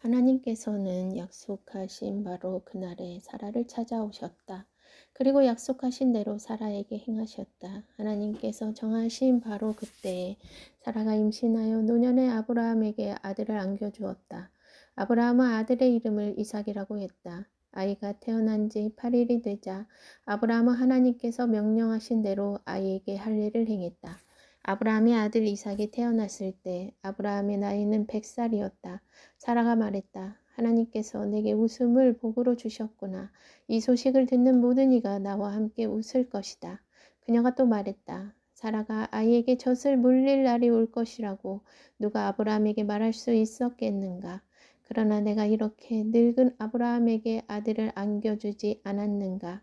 하나님께서는 약속하신 바로 그날에 사라를 찾아오셨다. 그리고 약속하신 대로 사라에게 행하셨다. 하나님께서 정하신 바로 그때에 사라가 임신하여 노년의 아브라함에게 아들을 안겨주었다. 아브라함은 아들의 이름을 이삭이라고 했다. 아이가 태어난 지 8일이 되자 아브라함은 하나님께서 명령하신 대로 아이에게 할례를 행했다. 아브라함의 아들 이삭이 태어났을 때 아브라함의 나이는 100살이었다. 사라가 말했다. 하나님께서 내게 웃음을 복으로 주셨구나. 이 소식을 듣는 모든 이가 나와 함께 웃을 것이다. 그녀가 또 말했다. 사라가 아이에게 젖을 물릴 날이 올 것이라고 누가 아브라함에게 말할 수 있었겠는가. 그러나 내가 이렇게 늙은 아브라함에게 아들을 안겨주지 않았는가.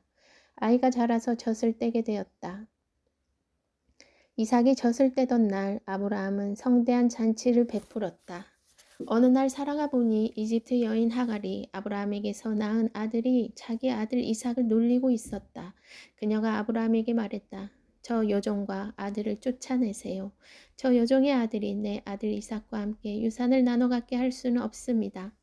아이가 자라서 젖을 떼게 되었다. 이삭이 젖을 떼던 날 아브라함은 성대한 잔치를 베풀었다. 어느 날 사라가 보니 이집트 여인 하갈이 아브라함에게서 낳은 아들이 자기 아들 이삭을 놀리고 있었다. 그녀가 아브라함에게 말했다. 저 여종과 아들을 쫓아내세요. 저 여종의 아들이 내 아들 이삭과 함께 유산을 나눠 갖게 할 수는 없습니다.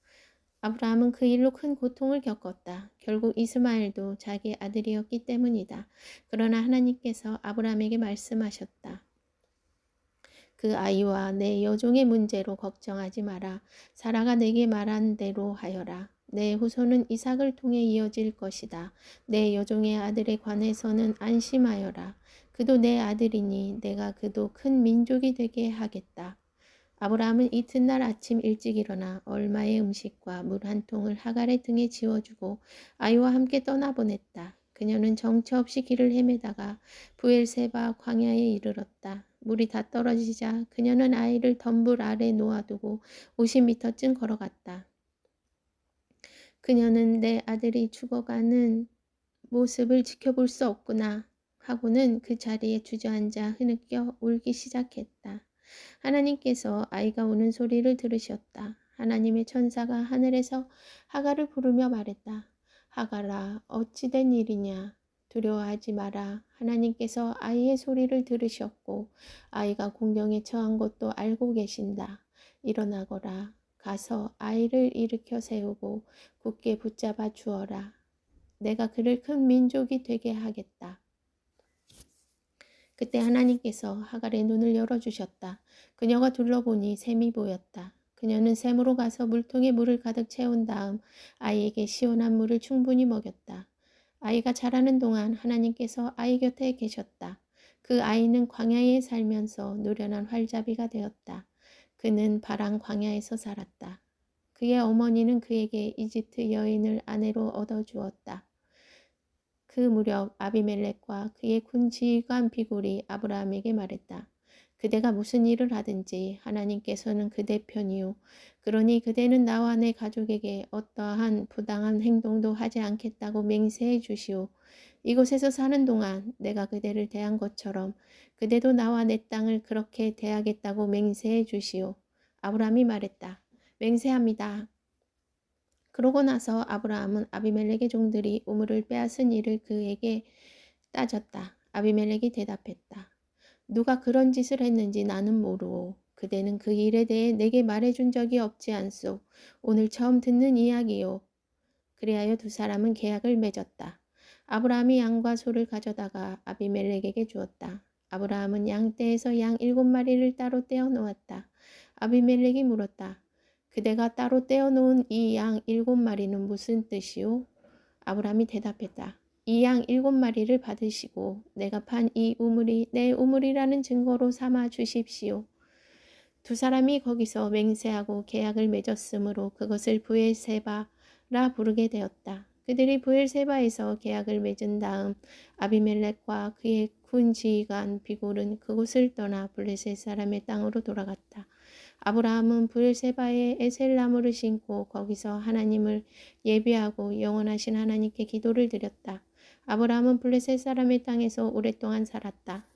아브라함은 그 일로 큰 고통을 겪었다. 결국 이스마엘도 자기 아들이었기 때문이다. 그러나 하나님께서 아브라함에게 말씀하셨다. 그 아이와 내 여종의 문제로 걱정하지 마라. 사라가 내게 말한 대로 하여라. 내 후손은 이삭을 통해 이어질 것이다. 내 여종의 아들에 관해서는 안심하여라. 그도 내 아들이니 내가 그도 큰 민족이 되게 하겠다. 아브라함은 이튿날 아침 일찍 일어나 얼마의 음식과 물 한 통을 하갈의 등에 지워주고 아이와 함께 떠나보냈다. 그녀는 정처 없이 길을 헤매다가 부엘세바 광야에 이르렀다. 물이 다 떨어지자 그녀는 아이를 덤불 아래 놓아두고 50미터쯤 걸어갔다. 그녀는 내 아들이 죽어가는 모습을 지켜볼 수 없구나 하고는 그 자리에 주저앉아 흐느껴 울기 시작했다. 하나님께서 아이가 우는 소리를 들으셨다. 하나님의 천사가 하늘에서 하가를 부르며 말했다. 하가라 어찌 된 일이냐 두려워하지 마라. 하나님께서 아이의 소리를 들으셨고 아이가 공경에 처한 것도 알고 계신다. 일어나거라. 가서 아이를 일으켜 세우고 굳게 붙잡아 주어라. 내가 그를 큰 민족이 되게 하겠다. 그때 하나님께서 하갈의 눈을 열어주셨다. 그녀가 둘러보니 샘이 보였다. 그녀는 샘으로 가서 물통에 물을 가득 채운 다음 아이에게 시원한 물을 충분히 먹였다. 아이가 자라는 동안 하나님께서 아이 곁에 계셨다. 그 아이는 광야에 살면서 노련한 활자비가 되었다. 그는 바람 광야에서 살았다. 그의 어머니는 그에게 이집트 여인을 아내로 얻어 주었다. 그 무렵 아비멜렉과 그의 군 지휘관 비굴이 아브라함에게 말했다. 그대가 무슨 일을 하든지 하나님께서는 그대 편이요. 그러니 그대는 나와 내 가족에게 어떠한 부당한 행동도 하지 않겠다고 맹세해 주시오. 이곳에서 사는 동안 내가 그대를 대한 것처럼 그대도 나와 내 땅을 그렇게 대하겠다고 맹세해 주시오. 아브라함이 말했다. 맹세합니다. 그러고 나서 아브라함은 아비멜렉의 종들이 우물을 빼앗은 일을 그에게 따졌다. 아비멜렉이 대답했다. 누가 그런 짓을 했는지 나는 모르오. 그대는 그 일에 대해 내게 말해준 적이 없지 않소. 오늘 처음 듣는 이야기요. 그리하여 두 사람은 계약을 맺었다. 아브라함이 양과 소를 가져다가 아비멜렉에게 주었다. 아브라함은 양떼에서 양 일곱 마리를 따로 떼어 놓았다. 아비멜렉이 물었다. 그대가 따로 떼어놓은 이 양 일곱 마리는 무슨 뜻이오? 아브라함이 대답했다. 이 양 일곱 마리를 받으시고 내가 판 이 우물이 내 우물이라는 증거로 삼아 주십시오. 두 사람이 거기서 맹세하고 계약을 맺었으므로 그것을 부엘세바라 부르게 되었다. 그들이 부엘세바에서 계약을 맺은 다음 아비멜렉과 그의 군 지휘관 비골은 그곳을 떠나 블레셋 사람의 땅으로 돌아갔다. 아브라함은 불세바에 에셀나무를 심고 거기서 하나님을 예비하고 영원하신 하나님께 기도를 드렸다. 아브라함은 블레셋 사람의 땅에서 오랫동안 살았다.